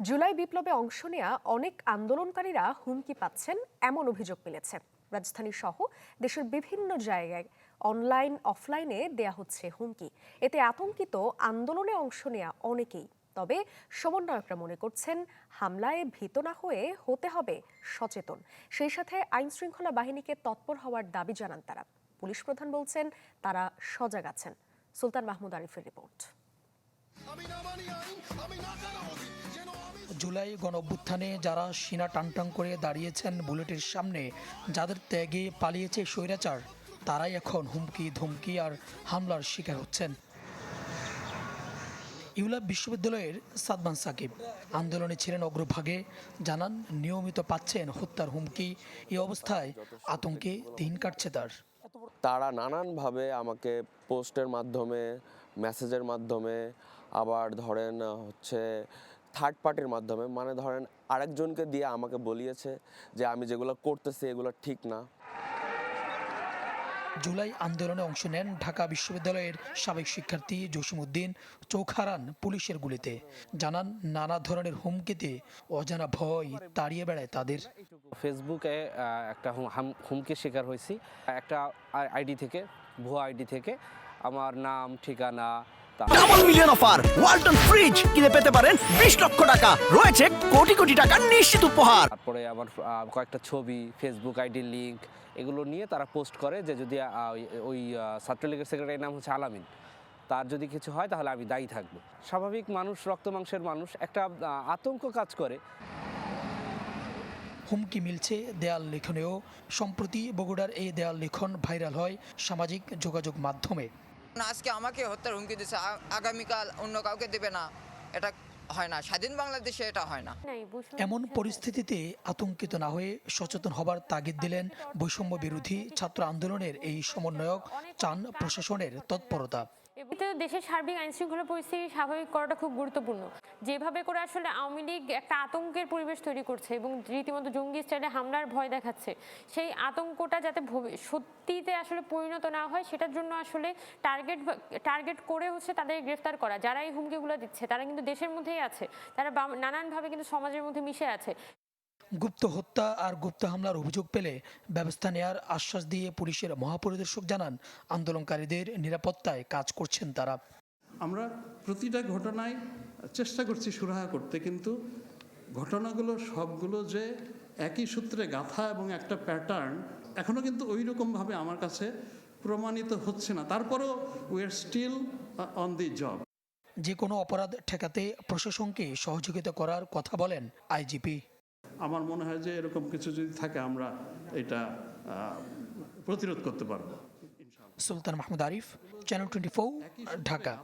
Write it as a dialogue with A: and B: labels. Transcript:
A: জুলাই বিপ্লবে অংশ নেওয়া অনেক আন্দোলনকারীরা হুমকি পাচ্ছেন এমন অভিযোগ মিলেছে। রাজধানী সহ দেশের বিভিন্ন জায়গায় অনলাইন, অফলাইনে দেয়া হচ্ছে হুমকি। এতে আতঙ্কিত আন্দোলনে অংশ নেওয়া অনেকেই। তবে সমন্বয়করা মনে করছেন, হামলায় ভীত না হয়ে হতে হবে সচেতন। সেই সাথে আইন শৃঙ্খলা বাহিনীকে তৎপর হওয়ার দাবি জানান তারা। পুলিশ প্রধান বলছেন, তারা সজাগ আছেন। সুলতান মাহমুদ আরিফের রিপোর্ট।
B: জুলাই গণ অভ্যুত্থানে যারা সিনা টানটান করে দাঁড়িয়েছেন বুলেটের সামনে, যাদের ত্যাগে পালিয়েছে স্বৈরাচার, তারাই এখন হুমকি, ধমকি আর হামলার শিকার হচ্ছেন। ইউলা বিশ্ববিদ্যালয়ের সাদমান সাকিব আন্দোলনে ছিলেন অগ্রভাগে, জানান, নিয়মিত পাচ্ছেন হত্যার হুমকি। এই অবস্থায় আতঙ্কে দিন কাটছে তার।
C: তারা নানানভাবে আমাকে পোস্টের মাধ্যমে, মেসেজের মাধ্যমে, আবার ধরেন হচ্ছে থার্ড পার্টির মাধ্যমে মানে ধরেন আরেকজনকে দিয়ে আমাকে বলিয়েছে যে, আমি যেগুলো করতেছি এগুলো ঠিক না।
B: জুলাই আন্দোলনে অংশ নেন ঢাকা বিশ্ববিদ্যালয়ের সাবেক শিক্ষার্থী জসিমুদ্দিন চোখ হারান পুলিশের গুলিতে। জানান, নানা ধরনের হুমকিতে অজানা ভয় তাড়িয়ে বেড়ায় তাদের।
D: ফেসবুকে একটা হুমকি হুমকির শিকার হয়েছি। একটা আইডি থেকে, ভুয়া আইডি থেকে। আমার নাম, ঠিকানা
E: double million offer Walton fridge কিনে পেতে পারেন বিশ লক্ষ টাকা। রয়েছে কোটি কোটি টাকার নিশ্চিত উপহার।
D: তারপরে আমার আহ, কয়েকটা ছবি ফেসবুক আইডির লিঙ্ক এগুলো নিয়ে তারা পোস্ট করে যে যদি আহ, ওই- ওই আহ, ছাত্রলীগের সেক্রেটারির নাম হচ্ছে আলামিন তার যদি কিছু হয় তাহলে আমি দায়ী থাকব। স্বাভাবিক মানুষ রক্ত মাংসের মানুষ একটা আহ, আতঙ্ক কাজ করে।
B: হুমকি মিলছে দেয়াল লেখনেও। সম্প্রতি বগুড়ার এই দেয়াল লেখন ভাইরাল হয় সামাজিক যোগাযোগ মাধ্যমে।
F: আজকে আমাকে হত্যার হুমকি দিচ্ছে আগামীকাল অন্য কাউকে দেবে না। এটা হয় না স্বাধীন বাংলাদেশে এটা হয় না।
B: এমন পরিস্থিতিতে আতঙ্কিত না হয়ে সচেতন হবার তাগিদ দিলেন বৈষম্য বিরোধী ছাত্র আন্দোলনের এই সমন্বয়ক চান প্রশাসনের তৎপরতা।
G: এতে দেশের সার্বিক আইন শৃঙ্খলা পরিস্থিতি স্বাভাবিক করাটা খুব গুরুত্বপূর্ণ। যেভাবে করে আসলে আওয়ামী লীগ একটা আতঙ্কের পরিবেশ তৈরি করছে এবং রীতিমতো জঙ্গি স্টাইলে হামলার ভয় দেখাচ্ছে, সেই আতঙ্কটা যাতে সত্যিতে আসলে পরিণত না হয়, সেটার জন্য আসলে টার্গেট টার্গেট করে হচ্ছে তাদের গ্রেফতার করা। যারা এই হুমকিগুলো দিচ্ছে, তারা কিন্তু দেশের মধ্যেই আছে, তারা নানানভাবে কিন্তু সমাজের মধ্যে মিশে আছে।
B: গুপ্ত হত্যা আর গুপ্ত হামলার অভিযোগ পেলে ব্যবস্থা নেয়ার আশ্বাস দিয়ে পুলিশের মহাপরিদর্শক জানান আন্দোলনকারীদের নিরাপত্তায় কাজ করছেন তারা।
H: আমরা প্রতিটা ঘটনায় চেষ্টা করছি সুরাহা করতে কিন্তু ঘটনাগুলো সবগুলো যে একই সূত্রে গাথা এবং একটা প্যাটার্ন এখনও কিন্তু ওই রকমভাবে আমার কাছে প্রমাণিত হচ্ছে না। তারপরেও we are still on the job
B: যে কোনো অপরাধ ঠেকাতে প্রশাসনকে সহযোগিতা করার কথা বলেন আইজিপি।
H: আমার মনে হয় যে এরকম কিছু যদি থাকে আমরা এটা প্রতিরোধ করতে পারব
B: সুলতান মাহমুদ আরিফ চ্যানেল টোয়েন্টি ঢাকা।